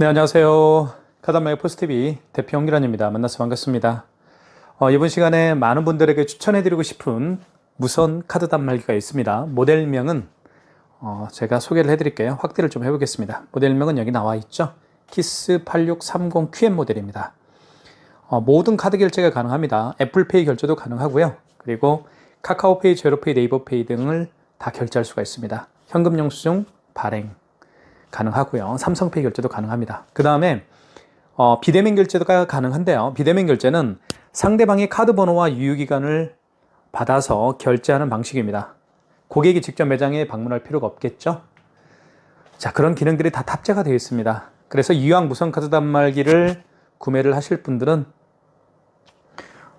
네, 안녕하세요. 카드마의 포스티비 대표 홍기란입니다. 만나서 반갑습니다. 어, 이번 시간에 많은 분들에게 추천해드리고 싶은 무선 카드 단말기가 있습니다. 모델명은 어, 제가 소개를 해드릴게요. 확대를 좀 해보겠습니다. 모델명은 여기 나와 있죠. 키스 8630QM 모델입니다. 어, 모든 카드 결제가 가능합니다. 애플페이 결제도 가능하고요. 그리고 카카오페이, 제로페이, 네이버페이 등을 다 결제할 수가 있습니다. 현금 영수증 발행 가능하고요. 삼성페이 결제도 가능합니다. 그 다음에 어, 비대면 결제가 가능한데요. 비대면 결제는 상대방의 카드 번호와 유효기간을 받아서 결제하는 방식입니다. 고객이 직접 매장에 방문할 필요가 없겠죠? 자, 그런 기능들이 다 탑재가 되어 있습니다. 그래서 이왕 무선 카드 단말기를 구매를 하실 분들은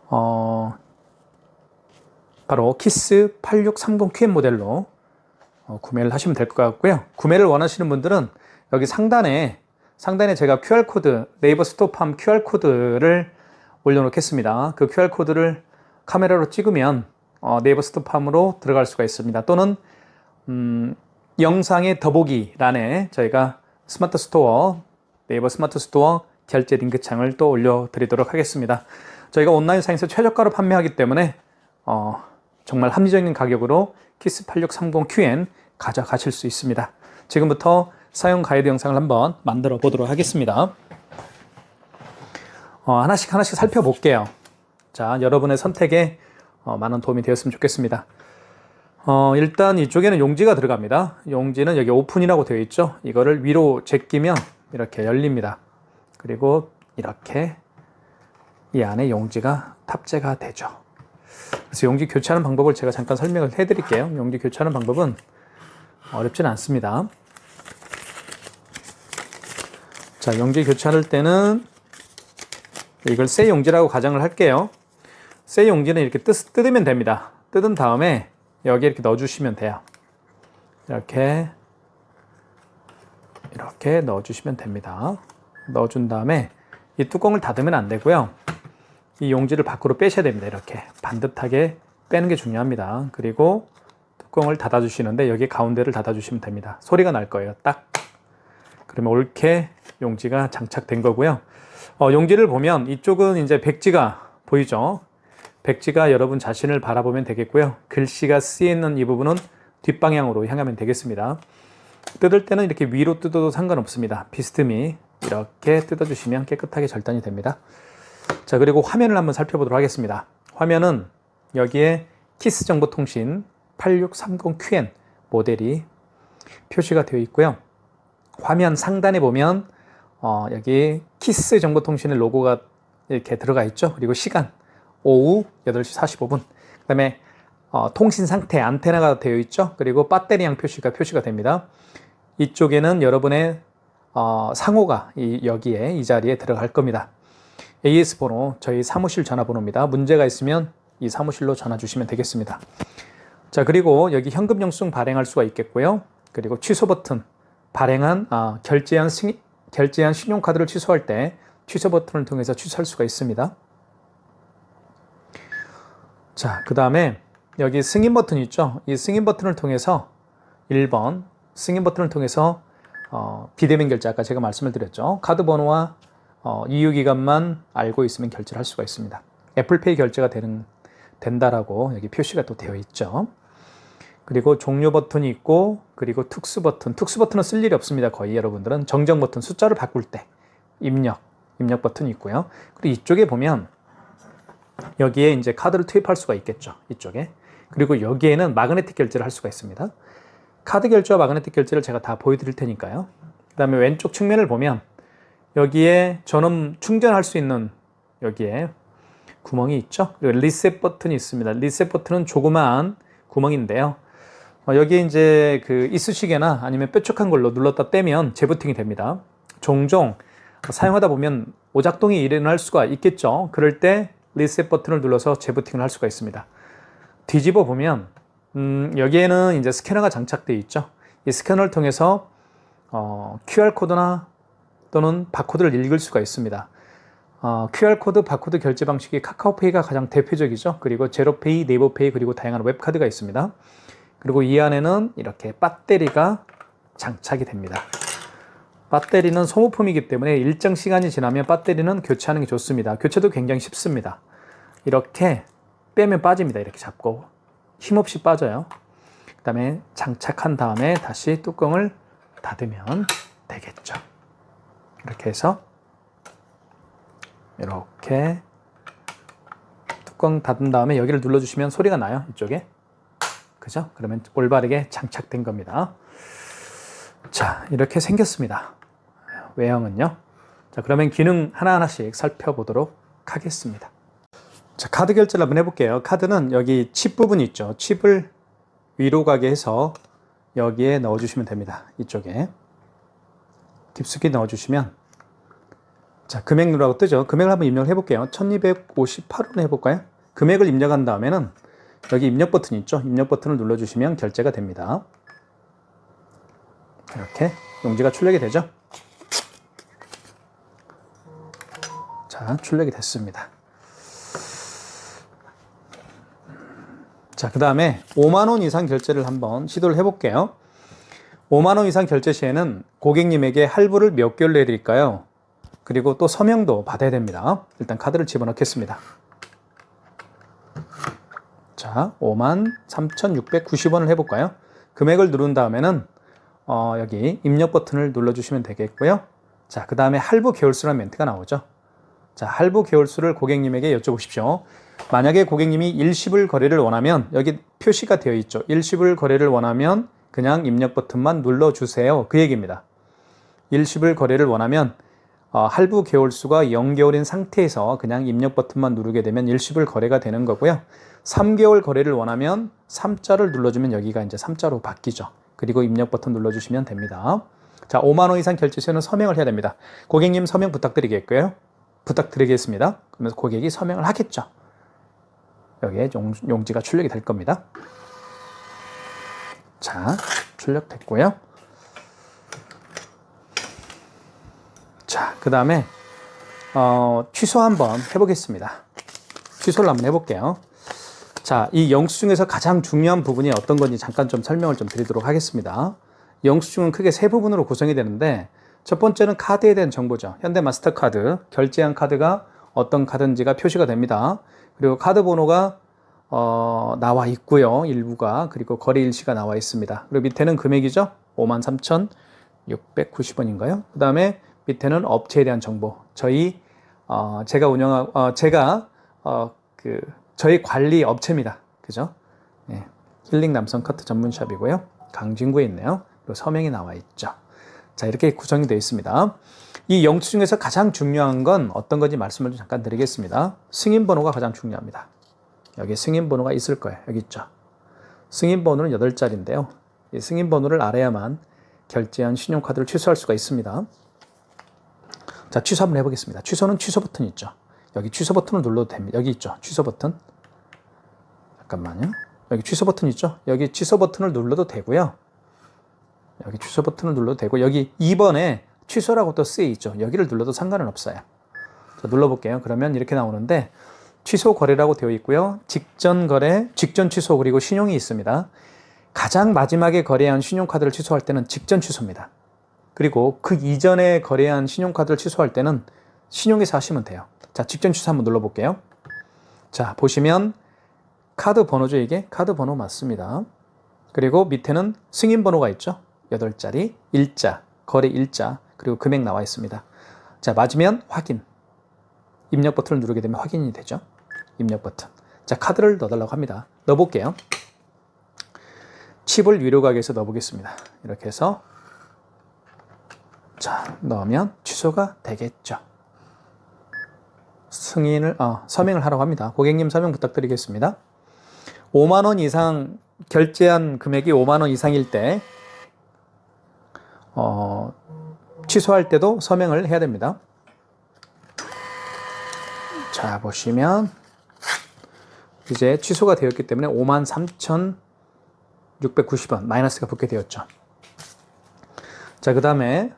어, 바로 키스 8630QM 모델로 어, 구매를 하시면 될 것 같고요. 구매를 원하시는 분들은 여기 상단에 상단에 제가 QR 코드 네이버 스토팜 QR 코드를 올려놓겠습니다. 그 QR 코드를 카메라로 찍으면 어, 네이버 스토팜으로 들어갈 수가 있습니다. 또는 음, 영상의 더보기 란에 저희가 스마트 스토어 네이버 스마트 스토어 결제 링크 창을 또 올려드리도록 하겠습니다. 저희가 온라인 상에서 최저가로 판매하기 때문에 어, 정말 합리적인 가격으로 키스 8630QN 가져가실 수 있습니다. 지금부터 사용 가이드 영상을 한번 만들어 보도록 하겠습니다. 어, 하나씩 하나씩 살펴볼게요. 자, 여러분의 선택에 어, 많은 도움이 되었으면 좋겠습니다. 어, 일단 이쪽에는 용지가 들어갑니다. 용지는 여기 오픈이라고 되어 있죠. 이거를 위로 제끼면 이렇게 열립니다. 그리고 이렇게 이 안에 용지가 탑재가 되죠. 그래서 용지 교체하는 방법을 제가 잠깐 설명을 해드릴게요. 용지 교체하는 방법은 어렵진 않습니다. 자, 용지 교체할 때는 이걸 새 용지라고 가정을 할게요. 새 용지는 이렇게 뜯, 뜯으면 됩니다. 뜯은 다음에 여기 이렇게 넣어주시면 돼요. 이렇게 이렇게 넣어주시면 됩니다. 넣어준 다음에 이 뚜껑을 닫으면 안 되고요. 이 용지를 밖으로 빼셔야 됩니다. 이렇게 반듯하게 빼는 게 중요합니다. 그리고 뚜껑을 닫아주시는데 여기 가운데를 닫아주시면 됩니다. 소리가 날 거예요. 딱. 그러면 옳게 용지가 장착된 거고요. 어, 용지를 보면 이쪽은 이제 백지가 보이죠? 백지가 여러분 자신을 바라보면 되겠고요. 글씨가 쓰여 있는 이 부분은 뒷방향으로 향하면 되겠습니다. 뜯을 때는 이렇게 위로 뜯어도 상관없습니다. 비스듬히 이렇게 뜯어주시면 깨끗하게 절단이 됩니다. 자, 그리고 화면을 한번 살펴보도록 하겠습니다. 화면은 여기에 키스 정보통신 8630QN 모델이 표시가 되어 있고요. 화면 상단에 보면 어, 여기 키스 정보통신의 로고가 이렇게 들어가 있죠. 그리고 시간 오후 8시 45분. 그 다음에 어, 통신 상태 안테나가 되어 있죠. 그리고 배터리양 표시가 표시가 됩니다. 이쪽에는 여러분의 어, 상호가 이, 여기에 이 자리에 들어갈 겁니다. AS 번호 저희 사무실 전화번호입니다. 문제가 있으면 이 사무실로 전화 주시면 되겠습니다. 자 그리고 여기 현금 영수증 발행할 수가 있겠고요. 그리고 취소 버튼 발행한 아, 결제한 승, 결제한 신용카드를 취소할 때 취소 버튼을 통해서 취소할 수가 있습니다. 자, 그 다음에 여기 승인 버튼 있죠? 이 승인 버튼을 통해서 1번 승인 버튼을 통해서 어, 비대면 결제 아까 제가 말씀을 드렸죠. 카드 번호와 어, 이유 기간만 알고 있으면 결제를 할 수가 있습니다. 애플페이 결제가 되는, 된다라고 여기 표시가 또 되어 있죠. 그리고 종료 버튼이 있고 그리고 특수 버튼. 특수 버튼은 쓸 일이 없습니다 거의 여러분들은. 정정 버튼 숫자를 바꿀 때. 입력 입력 버튼이 있고요. 그리고 이쪽에 보면 여기에 이제 카드를 투입할 수가 있겠죠 이쪽에. 그리고 여기에는 마그네틱 결제를 할 수가 있습니다. 카드 결제와 마그네틱 결제를 제가 다 보여드릴 테니까요. 그 다음에 왼쪽 측면을 보면 여기에 전원 충전할 수 있는 여기에 구멍이 있죠 그리고 리셋 버튼이 있습니다 리셋 버튼은 조그마한 구멍인데요 어, 여기 이제 그 이쑤시개나 아니면 뾰족한 걸로 눌렀다 떼면 재부팅이 됩니다. 종종 사용하다 보면 오작동이 일어날 수가 있겠죠. 그럴 때 리셋 버튼을 눌러서 재부팅을 할 수가 있습니다. 뒤집어 보면 음, 여기에는 이제 스캐너가 장착되어 있죠. 이 스캐너를 통해서 어, QR 코드나 또는 바코드를 읽을 수가 있습니다. 어, QR 코드, 바코드 결제 방식이 카카오페이가 가장 대표적이죠. 그리고 제로페이, 네이버페이 그리고 다양한 웹카드가 있습니다. 그리고 이 안에는 이렇게 배터리가 장착이 됩니다. 배터리는 소모품이기 때문에 일정 시간이 지나면 배터리는 교체하는 게 좋습니다. 교체도 굉장히 쉽습니다. 이렇게 빼면 빠집니다. 이렇게 잡고 힘없이 빠져요. 그 다음에 장착한 다음에 다시 뚜껑을 닫으면 되겠죠. 이렇게 해서 이렇게 뚜껑 닫은 다음에 여기를 눌러주시면 소리가 나요. 이쪽에. 그죠? 그러면 올바르게 장착된 겁니다. 자, 이렇게 생겼습니다. 외형은요. 자, 그러면 기능 하나하나씩 살펴보도록 하겠습니다. 자, 카드 결제를 한번 해볼게요. 카드는 여기 칩 부분이 있죠. 칩을 위로 가게 해서 여기에 넣어주시면 됩니다. 이쪽에. 깊숙이 넣어주시면 자, 금액 누라고 뜨죠. 금액을 한번 입력을 해볼게요. 1258원 해볼까요? 금액을 입력한 다음에는 여기 입력 버튼 있죠. 입력 버튼을 눌러주시면 결제가 됩니다. 이렇게 용지가 출력이 되죠. 자, 출력이 됐습니다. 자, 그 다음에 5만원 이상 결제를 한번 시도를 해볼게요. 5만원 이상 결제 시에는 고객님에게 할부를 몇 개월 내드릴까요? 그리고 또 서명도 받아야 됩니다. 일단 카드를 집어넣겠습니다. 자, 5만 3,690원을 해볼까요? 금액을 누른 다음에는 어, 여기 입력 버튼을 눌러주시면 되겠고요. 자, 그 다음에 할부 개월수라는 멘트가 나오죠. 자, 할부 개월수를 고객님에게 여쭤보십시오. 만약에 고객님이 일시불 거래를 원하면 여기 표시가 되어 있죠. 일시불 거래를 원하면 그냥 입력 버튼만 눌러주세요. 그 얘기입니다. 일시불 거래를 원하면 어, 할부 개월수가 0개월인 상태에서 그냥 입력 버튼만 누르게 되면 일시불 거래가 되는 거고요. 3개월 거래를 원하면 3자를 눌러주면 여기가 이제 3자로 바뀌죠. 그리고 입력 버튼 눌러주시면 됩니다. 자, 5만 원 이상 결제 시에는 서명을 해야 됩니다. 고객님 서명 부탁드리겠고요. 부탁드리겠습니다. 그러면서 고객이 서명을 하겠죠. 여기에 용, 용지가 출력이 될 겁니다. 자, 출력됐고요. 자, 그 다음에 어, 취소 한번 해보겠습니다. 취소를 한번 해볼게요. 자, 이 영수증에서 가장 중요한 부분이 어떤 건지 잠깐 좀 설명을 좀 드리도록 하겠습니다. 영수증은 크게 세 부분으로 구성이 되는데 첫 번째는 카드에 대한 정보죠. 현대 마스터카드, 결제한 카드가 어떤 카드인지가 표시가 됩니다. 그리고 카드 번호가 어, 나와 있고요. 일부가 그리고 거래 일시가 나와 있습니다. 그리고 밑에는 금액이죠. 53,690원인가요? 그 다음에 밑에는 업체에 대한 정보. 저희 어, 제가 운영하 어, 제가 어, 그 저희 관리 업체입니다. 그죠? 예. 힐링 남성 커트 전문샵이고요. 강진구에 있네요. 그리고 서명이 나와 있죠. 자, 이렇게 구성이 되어 있습니다. 이 영수 중에서 가장 중요한 건 어떤 건지 말씀을 좀 잠깐 드리겠습니다. 승인 번호가 가장 중요합니다. 여기 승인 번호가 있을 거예요. 여기 있죠. 승인 번호는 8자리인데요. 이 승인 번호를 알아야만 결제한 신용카드를 취소할 수가 있습니다. 자, 취소 한번 해보겠습니다. 취소는 취소 버튼 있죠. 여기 취소 버튼을 눌러도 됩니다. 여기 있죠. 취소 버튼. 잠깐만요. 여기 취소 버튼 있죠. 여기 취소 버튼을 눌러도 되고요. 여기 취소 버튼을 눌러도 되고 여기 2번에 취소라고 또 쓰여 있죠. 여기를 눌러도 상관은 없어요. 자, 눌러볼게요. 그러면 이렇게 나오는데 취소 거래라고 되어 있고요. 직전 거래, 직전 취소 그리고 신용이 있습니다. 가장 마지막에 거래한 신용카드를 취소할 때는 직전 취소입니다. 그리고 그 이전에 거래한 신용카드를 취소할 때는 신용에서 하시면 돼요. 자, 직전 취소 한번 눌러볼게요. 자, 보시면 카드 번호죠, 이게? 카드 번호 맞습니다. 그리고 밑에는 승인 번호가 있죠. 8자리, 일자, 거래 일자, 그리고 금액 나와 있습니다. 자, 맞으면 확인. 입력 버튼을 누르게 되면 확인이 되죠. 입력 버튼. 자, 카드를 넣어달라고 합니다. 넣어볼게요. 칩을 위로 가게 해서 넣어보겠습니다. 이렇게 해서 자, 넣으면 취소가 되겠죠. 승인을, 어, 서명을 하라고 합니다. 고객님 서명 부탁드리겠습니다. 5만원 이상, 결제한 금액이 5만원 이상일 때, 어, 취소할 때도 서명을 해야 됩니다. 자, 보시면, 이제 취소가 되었기 때문에 53,690원 마이너스가 붙게 되었죠. 자, 그 다음에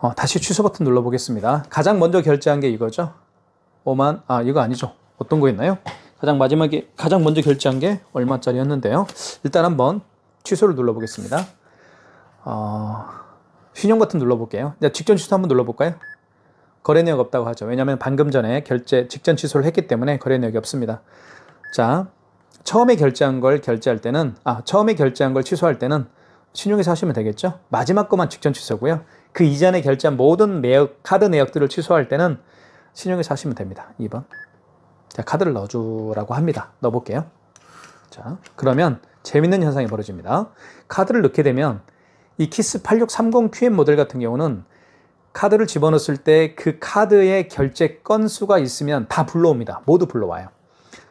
어, 다시 취소 버튼 눌러보겠습니다. 가장 먼저 결제한 게 이거죠. 5만, 아, 이거 아니죠. 어떤 거였나요? 가장 마지막에, 가장 먼저 결제한 게 얼마짜리였는데요. 일단 한번 취소를 눌러보겠습니다. 어, 신용 버튼 눌러볼게요. 직전 취소 한번 눌러볼까요? 거래 내역 없다고 하죠. 왜냐하면 방금 전에 결제 직전 취소를 했기 때문에 거래 내역이 없습니다. 자, 처음에 결제한 걸 결제할 때는 아 처음에 결제한 걸 취소할 때는 신용해서 하시면 되겠죠. 마지막 것만 직전 취소고요. 그 이전에 결제한 모든 내역 카드 내역들을 취소할 때는 신용해서 하시면 됩니다. 2번. 자, 카드를 넣어주라고 합니다. 넣어볼게요. 자, 그러면 재밌는 현상이 벌어집니다. 카드를 넣게 되면 이 키스 8630QM 모델 같은 경우는 카드를 집어넣었을 때 그 카드의 결제 건수가 있으면 다 불러옵니다. 모두 불러와요.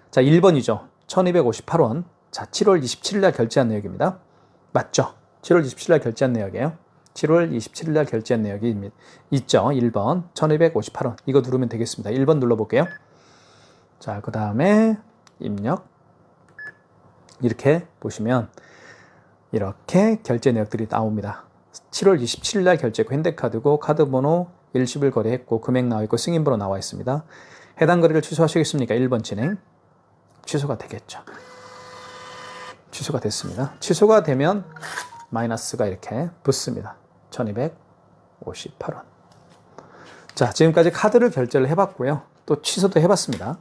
자, 1번이죠. 1258원. 자, 7월 27일 날 결제한 내역입니다. 맞죠? 7월 27일 날 결제한 내역이에요. 7월 27일 날 결제한 내역이 있죠. 1번. 1258원. 이거 누르면 되겠습니다. 1번 눌러볼게요. 자, 그 다음에 입력. 이렇게 보시면 이렇게 결제 내역들이 나옵니다. 7월 27일 날 결제했고 현대카드고 카드 번호 일시불 거래했고 금액 나와 있고 승인 번호 나와 있습니다. 해당 거래를 취소하시겠습니까? 1번 진행. 취소가 되겠죠. 취소가 됐습니다. 취소가 되면 마이너스가 이렇게 붙습니다. 1258원. 자, 지금까지 카드를 결제를 해봤고요. 또 취소도 해봤습니다.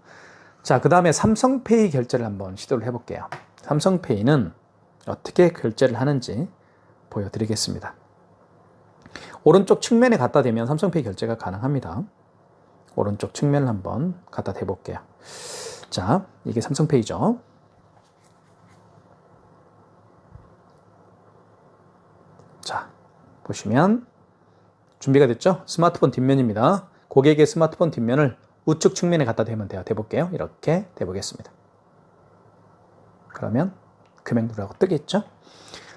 자, 그 다음에 삼성페이 결제를 한번 시도를 해볼게요. 삼성페이는 어떻게 결제를 하는지 보여드리겠습니다. 오른쪽 측면에 갖다 대면 삼성페이 결제가 가능합니다. 오른쪽 측면을 한번 갖다 대볼게요. 자, 이게 삼성페이죠. 자, 보시면 준비가 됐죠? 스마트폰 뒷면입니다. 고객의 스마트폰 뒷면을 우측 측면에 갖다 대면 돼요. 대볼게요. 이렇게 대보겠습니다. 그러면 금액 누르라고 뜨겠죠?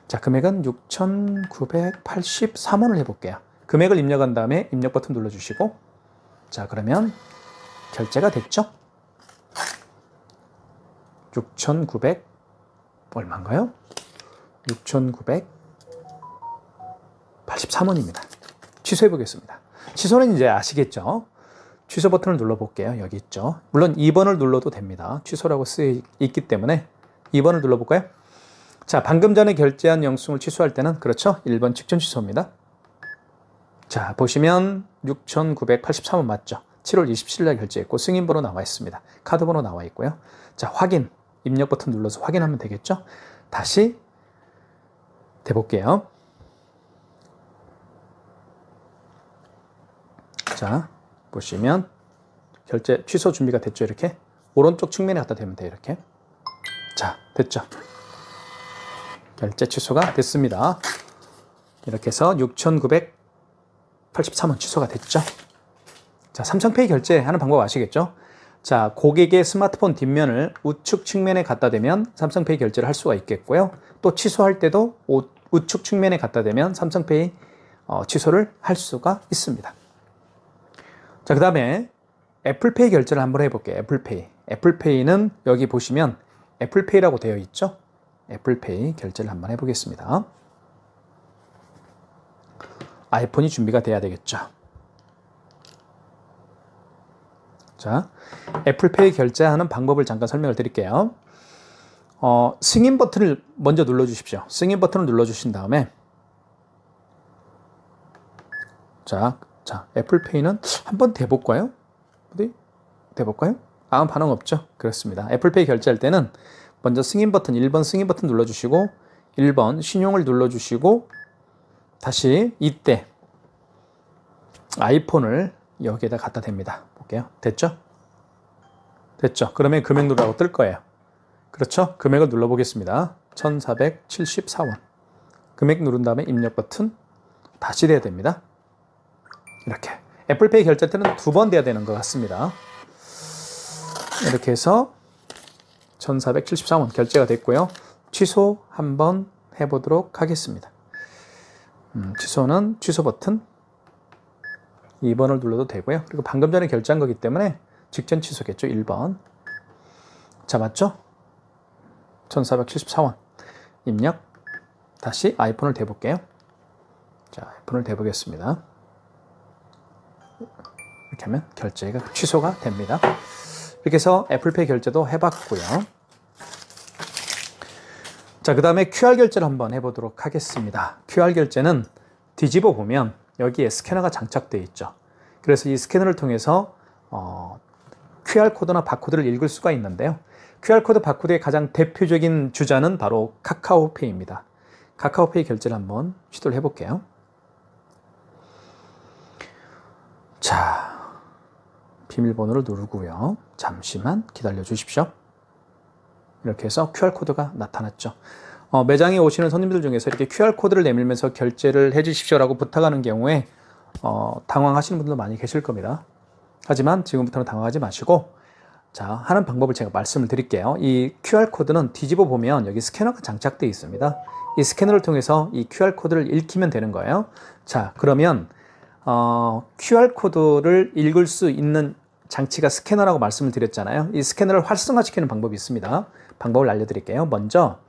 자, 금액은 6,983원을 해볼게요. 금액을 입력한 다음에 입력 버튼 눌러주시고, 자, 그러면 결제가 됐죠? 6,900 얼마인가요? 6,983원입니다. 취소해 보겠습니다. 취소는 이제 아시겠죠? 취소 버튼을 눌러 볼게요. 여기 있죠. 물론 2번을 눌러도 됩니다. 취소라고 쓰여 있기 때문에 2번을 눌러 볼까요? 자, 방금 전에 결제한 영수증을 취소할 때는 그렇죠. 1번 직전 취소입니다. 자, 보시면 6,983원 맞죠? 7월 27일 날 결제했고 승인 번호 나와 있습니다. 카드 번호 나와 있고요. 자, 확인. 입력 버튼 눌러서 확인하면 되겠죠? 다시 대볼게요. 자, 보시면 결제 취소 준비가 됐죠? 이렇게. 오른쪽 측면에 갖다 대면 돼요. 이렇게. 자, 됐죠? 결제 취소가 됐습니다. 이렇게 해서 6,983원 취소가 됐죠? 자, 삼성페이 결제하는 방법 아시겠죠? 자, 고객의 스마트폰 뒷면을 우측 측면에 갖다 대면 삼성페이 결제를 할 수가 있겠고요. 또 취소할 때도 우측 측면에 갖다 대면 삼성페이 어, 취소를 할 수가 있습니다. 자, 그 다음에 애플페이 결제를 한번 해볼게요. 애플페이. 애플페이는 여기 보시면 애플페이라고 되어 있죠? 애플페이 결제를 한번 해보겠습니다. 아이폰이 준비가 돼야 되겠죠. 자, 애플페이 결제하는 방법을 잠깐 설명을 드릴게요. 어, 승인 버튼을 먼저 눌러 주십시오. 승인 버튼을 눌러 주신 다음에 자, 자, 애플페이는 한번 대 볼까요? 어디? 대 볼까요? 아무 반응 없죠? 그렇습니다. 애플페이 결제할 때는 먼저 승인 버튼, 1번 승인 버튼 눌러주시고 1번 신용을 눌러주시고 다시 이때 아이폰을 여기에다 갖다 댑니다. 볼게요. 됐죠? 됐죠? 그러면 금액 누르라고 뜰 거예요. 그렇죠? 금액을 눌러보겠습니다. 1474원. 금액 누른 다음에 입력 버튼 다시 돼야 됩니다. 이렇게. 애플페이 결제 때는 두 번 돼야 되는 것 같습니다. 이렇게 해서 1474원 결제가 됐고요. 취소 한번 해보도록 하겠습니다. 음, 취소는 취소 버튼 2번을 눌러도 되고요. 그리고 방금 전에 결제한 거기 때문에 직전 취소겠죠. 1번. 자, 맞죠? 1474원. 입력. 다시 아이폰을 대볼게요. 자, 아이폰을 대보겠습니다. 이렇게 하면 결제가 취소가 됩니다. 이렇게 해서 애플페이 결제도 해봤고요. 자, 그 다음에 QR 결제를 한번 해보도록 하겠습니다. QR 결제는 뒤집어 보면 여기에 스캐너가 장착되어 있죠. 그래서 이 스캐너를 통해서 어, QR코드나 바코드를 읽을 수가 있는데요. QR코드 바코드의 가장 대표적인 주자는 바로 카카오페이입니다. 카카오페이 결제를 한번 시도를 해볼게요. 자, 비밀번호를 누르고요. 잠시만 기다려 주십시오. 이렇게 해서 QR코드가 나타났죠. 어, 매장에 오시는 손님들 중에서 이렇게 QR코드를 내밀면서 결제를 해 주십시오라고 부탁하는 경우에 어, 당황하시는 분들도 많이 계실 겁니다. 하지만 지금부터는 당황하지 마시고 자, 하는 방법을 제가 말씀을 드릴게요. 이 QR코드는 뒤집어 보면 여기 스캐너가 장착되어 있습니다. 이 스캐너를 통해서 이 QR코드를 읽히면 되는 거예요. 자, 그러면 어, QR코드를 읽을 수 있는 장치가 스캐너라고 말씀을 드렸잖아요. 이 스캐너를 활성화시키는 방법이 있습니다. 방법을 알려드릴게요. 먼저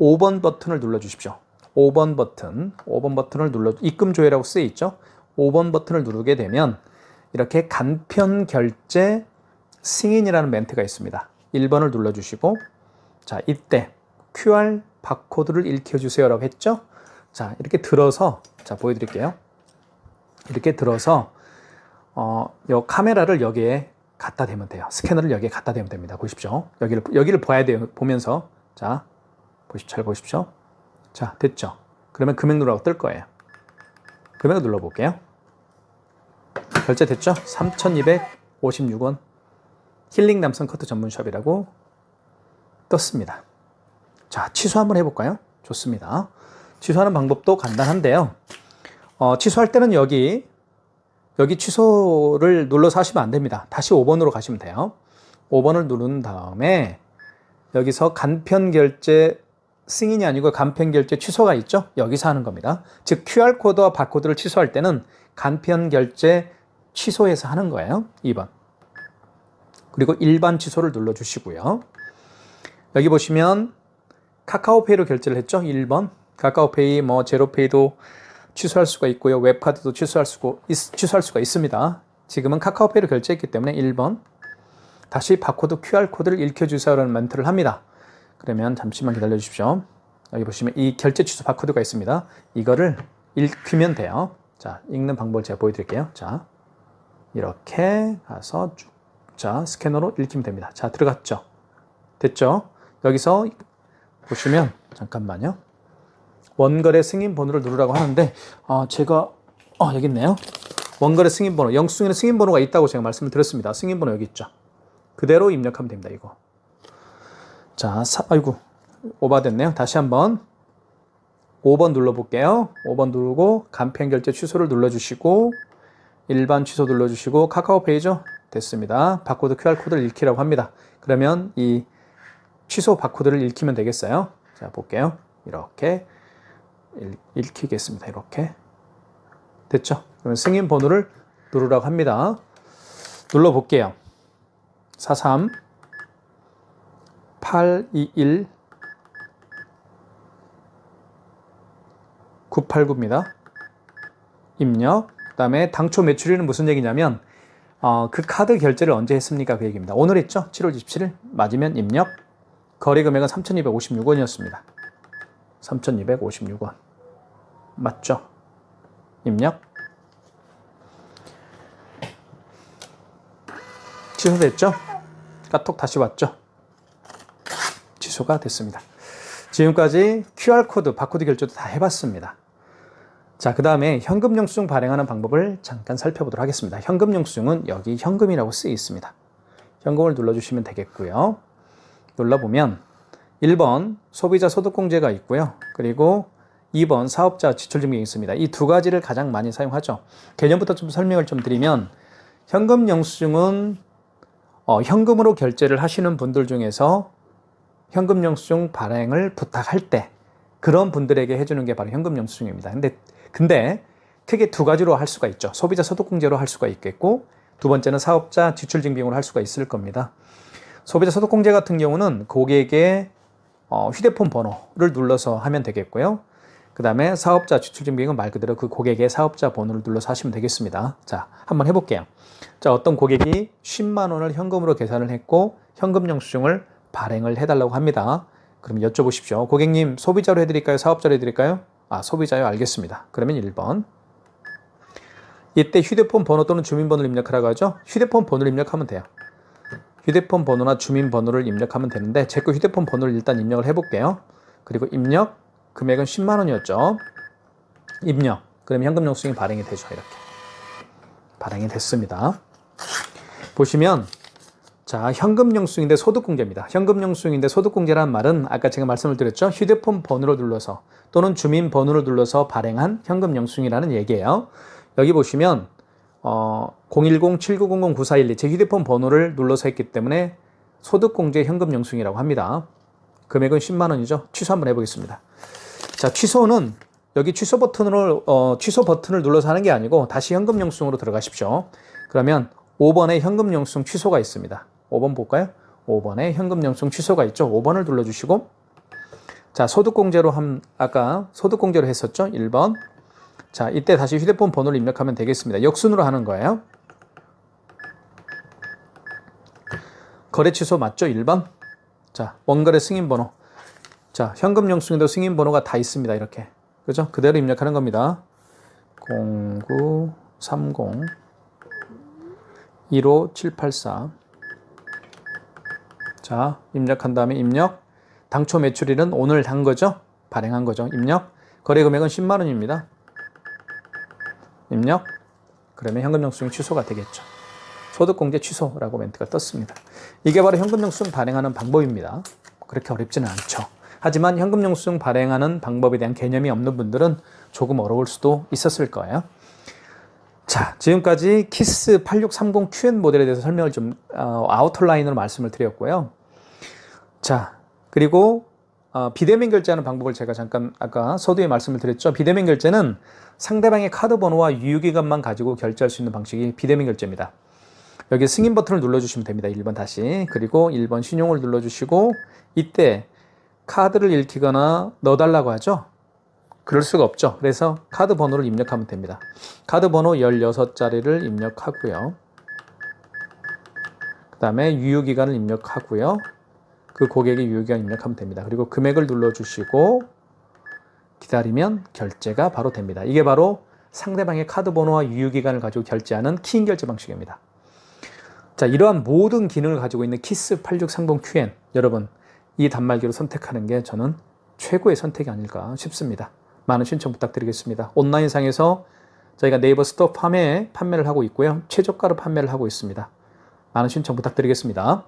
5번 버튼을 눌러 주십시오. 5번 버튼, 5번 버튼을 눌러, 입금 조회라고 쓰여 있죠? 5번 버튼을 누르게 되면 이렇게 간편 결제 승인이라는 멘트가 있습니다. 1번을 눌러 주시고, 자, 이때 QR 바코드를 읽혀 주세요라고 했죠? 자, 이렇게 들어서, 자, 보여 드릴게요. 이렇게 들어서, 어, 요 카메라를 여기에 갖다 대면 돼요. 스캐너를 여기에 갖다 대면 됩니다. 보십시오. 여기를, 여기를 봐야 돼요. 보면서. 자, 보십, 잘 보십시오. 자, 됐죠? 그러면 금액 누르라고 뜰 거예요. 금액을 눌러볼게요. 결제됐죠? 3,256원. 힐링 남성 커트 전문샵이라고 떴습니다. 자, 취소 한번 해볼까요? 좋습니다. 취소하는 방법도 간단한데요. 어, 취소할 때는 여기, 여기 취소를 눌러서 하시면 안 됩니다. 다시 5번으로 가시면 돼요. 5번을 누른 다음에 여기서 간편 결제 승인이 아니고 간편 결제 취소가 있죠? 여기서 하는 겁니다. 즉 QR코드와 바코드를 취소할 때는 간편 결제 취소해서 하는 거예요. 2번. 그리고 일반 취소를 눌러 주시고요. 여기 보시면 카카오페이로 결제를 했죠? 1번. 카카오페이 뭐 제로페이도 취소할 수가 있고요. 웹카드도 취소할 수가, 취소할 수가 있습니다. 지금은 카카오페이로 결제했기 때문에 1번. 다시 바코드 QR코드를 읽혀주세요라는 멘트를 합니다. 그러면 잠시만 기다려 주십시오. 여기 보시면 이 결제 취소 바코드가 있습니다. 이거를 읽히면 돼요. 자, 읽는 방법을 제가 보여드릴게요. 자, 이렇게 가서 쭉, 자, 스캐너로 읽히면 됩니다. 자, 들어갔죠? 됐죠? 여기서 보시면, 잠깐만요. 원거래 승인 번호를 누르라고 하는데, 아, 제가, 어, 여기 있네요. 원거래 승인 번호, 영수증에는 승인 번호가 있다고 제가 말씀을 드렸습니다. 승인 번호 여기 있죠? 그대로 입력하면 됩니다, 이거. 자, 사, 아이고, 오바됐네요. 다시 한번 5번 눌러볼게요. 5번 누르고 간편 결제 취소를 눌러주시고 일반 취소 눌러주시고 카카오페이죠. 됐습니다. 바코드 QR코드를 읽히라고 합니다. 그러면 이 취소 바코드를 읽히면 되겠어요. 자, 볼게요. 이렇게 읽, 읽히겠습니다. 이렇게. 됐죠? 그러면 승인 번호를 누르라고 합니다. 눌러 볼게요. 43 821 989입니다. 입력. 그 다음에 당초 매출일은 무슨 얘기냐면, 어, 그 카드 결제를 언제 했습니까? 그 얘기입니다. 오늘 했죠? 7월 27일. 맞으면 입력. 거래 금액은 3,256원이었습니다. 3,256원. 맞죠? 입력. 취소됐죠? 카톡 다시 왔죠? 취소가 됐습니다. 지금까지 QR코드, 바코드 결제도 다 해봤습니다. 자, 그 다음에 현금 영수증 발행하는 방법을 잠깐 살펴보도록 하겠습니다. 현금 영수증은 여기 현금이라고 쓰여 있습니다. 현금을 눌러주시면 되겠고요. 눌러보면 1번 소비자 소득공제가 있고요. 그리고 2번 사업자 지출 증명이 있습니다. 이 두 가지를 가장 많이 사용하죠. 개념부터 좀 설명을 좀 드리면 현금 영수증은 어, 현금으로 결제를 하시는 분들 중에서 현금 영수증 발행을 부탁할 때 그런 분들에게 해주는 게 바로 현금 영수증입니다. 근데 근데 크게 두 가지로 할 수가 있죠. 소비자 소득공제로 할 수가 있겠고 두 번째는 사업자 지출 증빙으로 할 수가 있을 겁니다. 소비자 소득공제 같은 경우는 고객의 어, 휴대폰 번호를 눌러서 하면 되겠고요. 그 다음에 사업자 지출증빙은 말 그대로 그 고객의 사업자 번호를 눌러서 하시면 되겠습니다. 자, 한번 해볼게요. 자, 어떤 고객이 10만 원을 현금으로 계산을 했고 현금 영수증을 발행을 해달라고 합니다. 그럼 여쭤보십시오. 고객님, 소비자로 해드릴까요? 사업자로 해드릴까요? 아, 소비자요. 알겠습니다. 그러면 1번. 이때 휴대폰 번호 또는 주민번호를 입력하라고 하죠. 휴대폰 번호를 입력하면 돼요. 휴대폰 번호나 주민번호를 입력하면 되는데 제 거 휴대폰 번호를 일단 입력을 해볼게요. 그리고 입력 금액은 10만 원이었죠. 입력 그럼 현금 영수증이 발행이 되죠. 이렇게 발행이 됐습니다. 보시면 자 현금 영수증인데 소득공제입니다. 현금 영수증인데 소득공제라는 말은 아까 제가 말씀을 드렸죠. 휴대폰 번호를 눌러서 또는 주민 번호를 눌러서 발행한 현금 영수증이라는 얘기예요. 여기 보시면 어, 010-7900-9412 제 휴대폰 번호를 눌러서 했기 때문에 소득공제 현금 영수증이라고 합니다. 금액은 10만 원이죠. 취소 한번 해보겠습니다. 자, 취소는 여기 취소 버튼을 어, 취소 버튼을 눌러서 하는 게 아니고 다시 현금 영수증으로 들어가십시오. 그러면 5번에 현금 영수증 취소가 있습니다. 5번 볼까요? 5번에 현금 영수증 취소가 있죠. 5번을 눌러 주시고 자 소득 공제로 한 아까 소득 공제로 했었죠. 1번 자 이때 다시 휴대폰 번호를 입력하면 되겠습니다. 역순으로 하는 거예요. 거래 취소 맞죠? 1번 자 원거래 승인 번호 자 현금 영수증도 승인 번호가 다 있습니다. 이렇게 그죠? 그대로 입력하는 겁니다. 0930 15784 자, 입력한 다음에 입력. 당초 매출일은 오늘 한 거죠? 발행한 거죠. 입력. 거래 금액은 10만 원입니다. 입력. 그러면 현금 영수증 취소가 되겠죠. 소득공제 취소라고 멘트가 떴습니다. 이게 바로 현금 영수증 발행하는 방법입니다. 그렇게 어렵지는 않죠. 하지만 현금 영수증 발행하는 방법에 대한 개념이 없는 분들은 조금 어려울 수도 있었을 거예요. 자, 지금까지 키스 8630 QN 모델에 대해서 설명을 좀 어, 아우터라인으로 말씀을 드렸고요. 자, 그리고 어, 비대면 결제하는 방법을 제가 잠깐 아까 서두에 말씀을 드렸죠. 비대면 결제는 상대방의 카드 번호와 유효기간만 가지고 결제할 수 있는 방식이 비대면 결제입니다. 여기 승인 버튼을 눌러주시면 됩니다. 1번 다시. 그리고 1번 신용을 눌러주시고 이때 카드를 읽히거나 넣어달라고 하죠. 그럴 수가 없죠. 그래서 카드 번호를 입력하면 됩니다. 카드 번호 16자리를 입력하고요. 그 다음에 유효기간을 입력하고요. 그 고객의 유효기간 입력하면 됩니다. 그리고 금액을 눌러주시고 기다리면 결제가 바로 됩니다. 이게 바로 상대방의 카드 번호와 유효기간을 가지고 결제하는 키인 결제 방식입니다. 자, 이러한 모든 기능을 가지고 있는 키스 8630QN 여러분 이 단말기로 선택하는 게 저는 최고의 선택이 아닐까 싶습니다. 많은 신청 부탁드리겠습니다. 온라인상에서 저희가 네이버 스토어 판매, 판매를 하고 있고요. 최저가로 판매를 하고 있습니다. 많은 신청 부탁드리겠습니다.